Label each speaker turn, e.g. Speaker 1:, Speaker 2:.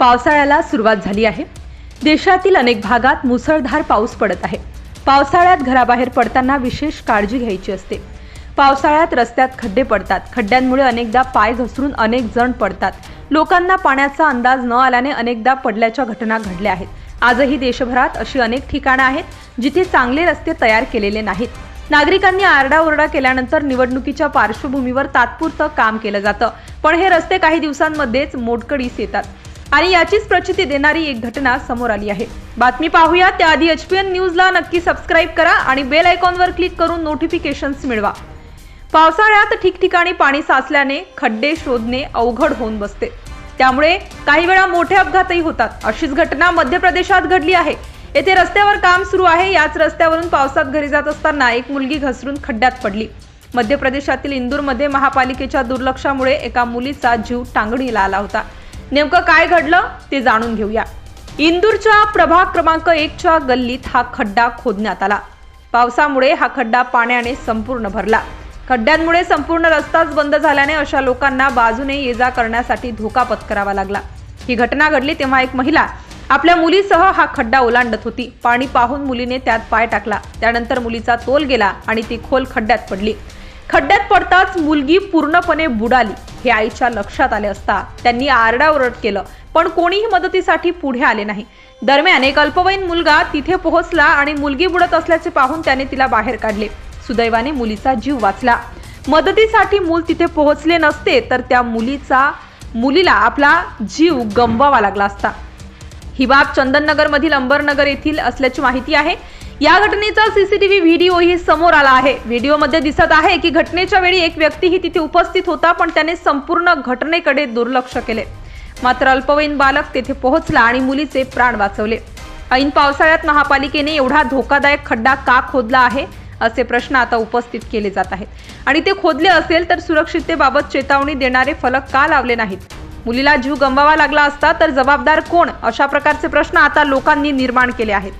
Speaker 1: पावसाळ्याला सुरुवात झाली आहे. देशातील अनेक भागात मुसळधार पाऊस पडत आहे. पावसाळ्यात घराबाहेर पडताना विशेष काळजी घ्यायची असते. पावसाळ्यात रस्त्यात खड्डे पडतात. खड्ड्यांमुळे अनेकदा पाय घसरून अनेक जण पडतात. लोकांना पाण्याचा अंदाज न आल्याने अनेकदा पडल्याच्या घटना घडल्या आहेत. आजही देशभरात अशी अनेक ठिकाणं आहेत जिथे चांगले रस्ते तयार केलेले नाहीत. नागरिकांनी आरडाओरडा केल्यानंतर निवडणुकीच्या पार्श्वभूमीवर तात्पुरतं काम केलं जातं. पण हे रस्ते काही दिवसांमध्येच मोडकडीस येतात. आणि याचीच प्रचिती देणारी एक घटना समोर आली आहे. बातमी पाहूया. त्याआधी एच पी एन न्यूजला नक्की सबस्क्राईब करा आणि बेल आयकॉनवर क्लिक करून नोटिफिकेशन्स मिळवा. पावसाळ्यात ठिकठिकाणी पाणी साचल्याने खड्डे शोधणे अवघड होऊन बसते. त्यामुळे काही वेळा मोठे अपघातही होतात. अशीच घटना मध्य प्रदेशात घडली आहे. येथे रस्त्यावर काम सुरू आहे. याच रस्त्यावरून पावसात घरी जात असताना एक मुलगी घसरून खड्ड्यात पडली. मध्य प्रदेशातील इंदूरमध्ये महापालिकेच्या दुर्लक्षामुळे एका मुलीचा जीव टांगणीला आला होता. नेमकं काय घडलं ते जाणून घेऊया. इंदूरच्या प्रभाग क्रमांक एकच्या गल्लीत हा खड्डा खोदण्यात आला. पावसामुळे हा खड्डा पाण्याने संपूर्ण भरला. खड्ड्यांमुळे संपूर्ण रस्ताच बंद झाल्याने अशा लोकांना बाजूने ये जा करण्यासाठी धोका पत्करावा लागला. ही घटना घडली तेव्हा एक महिला आपल्या मुलीसह हा खड्डा ओलांडत होती. पाणी पाहून मुलीने त्यात पाय टाकला. त्यानंतर मुलीचा तोल गेला आणि ती खोल खड्ड्यात पडली. खड्ड्यात पडताच मुलगी पूर्णपणे बुडाली. हे आईच्या लक्षात आले असता त्यांनी आरडाओरड केलं पण कोणीही मदतीसाठी पुढे आले नाही. दरम्यान एक अल्पवयीन मुलगा तिथे पोहोचला आणि मुलगी बुडत असल्याचे पाहून त्याने तिला बाहेर काढले. सुदैवाने मुलीचा जीव वाचला. मदतीसाठी मूल तिथे पोहोचले नसते तर त्या मुलीचा मुलीला आपला जीव गमवावा लागला असता. ही बाब चंदननगर मधील अंबरनगर येथील असल्याची माहिती आहे. या घटनेचा सीसीटीव्ही व्हिडिओही समोर आला आहे. व्हिडिओमध्ये दिसत आहे की घटनेच्या वेळी एक व्यक्तीही तिथे उपस्थित होता पण त्याने संपूर्ण घटनेकडे दुर्लक्ष केले. मात्र अल्पवयीन बालक तेथे पोहोचला आणि मुलीचे प्राण वाचवले. ऐन पावसाळ्यात महापालिकेने एवढा धोकादायक खड्डा का खोदला आहे असे प्रश्न आता उपस्थित केले जात आहेत. आणि ते खोदले असेल तर सुरक्षिततेबाबत चेतावणी देणारे फलक का लावले नाहीत? मुलीला जीव गमवावा लागला असता तर जबाबदार कोण? अशा प्रकारचे प्रश्न आता लोकांनी निर्माण केले आहेत.